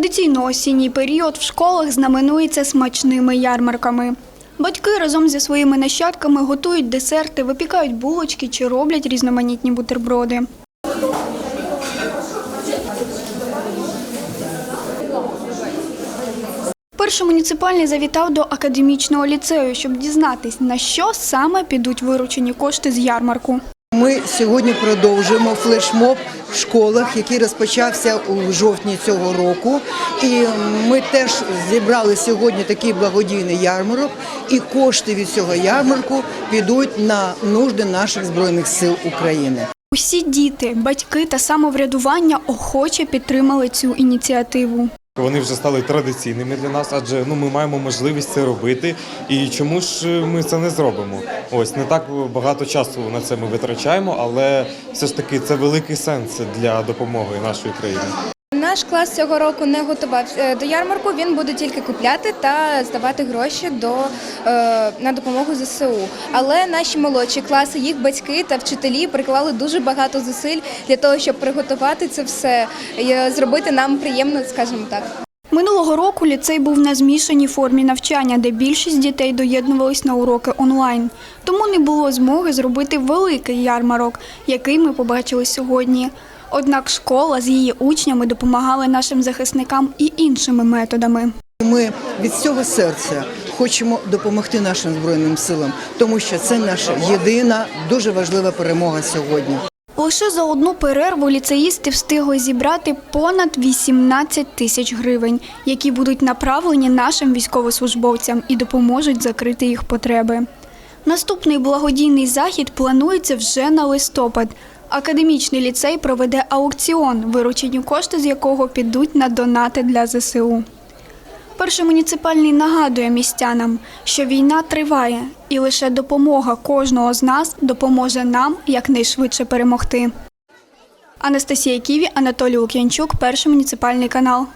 Традиційно осінній період в школах знаменується смачними ярмарками. Батьки разом зі своїми нащадками готують десерти, випікають булочки чи роблять різноманітні бутерброди. Перший муніципальний завітав до академічного ліцею, щоб дізнатись, на що саме підуть виручені кошти з ярмарку. Ми сьогодні продовжуємо флешмоб школах, який розпочався у жовтні цього року. І ми теж зібрали сьогодні такий благодійний ярмарок, і кошти від цього ярмарку підуть на нужди наших збройних сил України. Усі діти, батьки та самоврядування охоче підтримали цю ініціативу. Вони вже стали традиційними для нас, адже ну ми маємо можливість це робити. І чому ж ми це не зробимо? Ось не так багато часу на це ми витрачаємо, але все ж таки це великий сенс для допомоги нашої країни. Наш клас цього року не готувався до ярмарку. Він буде тільки купляти та здавати гроші до е, на допомогу ЗСУ. Але наші молодші класи, їх батьки та вчителі приклали дуже багато зусиль для того, щоб приготувати це все і е, зробити нам приємно, скажімо так. Минулого року ліцей був на змішаній формі навчання, де більшість дітей доєднувались на уроки онлайн. Тому не було змоги зробити великий ярмарок, який ми побачили сьогодні. Однак школа з її учнями допомагали нашим захисникам і іншими методами. Ми від всього серця хочемо допомогти нашим збройним силам, тому що це наша єдина дуже важлива перемога сьогодні. Лише за одну перерву ліцеїсти встигли зібрати понад 18 тисяч гривень, які будуть направлені нашим військовослужбовцям і допоможуть закрити їх потреби. Наступний благодійний захід планується вже на листопад. Академічний ліцей проведе аукціон, виручені кошти з якого підуть на донати для ЗСУ. Перший муніципальний нагадує містянам, що війна триває, і лише допомога кожного з нас допоможе нам якнайшвидше перемогти. Анастасія Ківі, Анатолій Лук'янчук, перший муніципальний канал.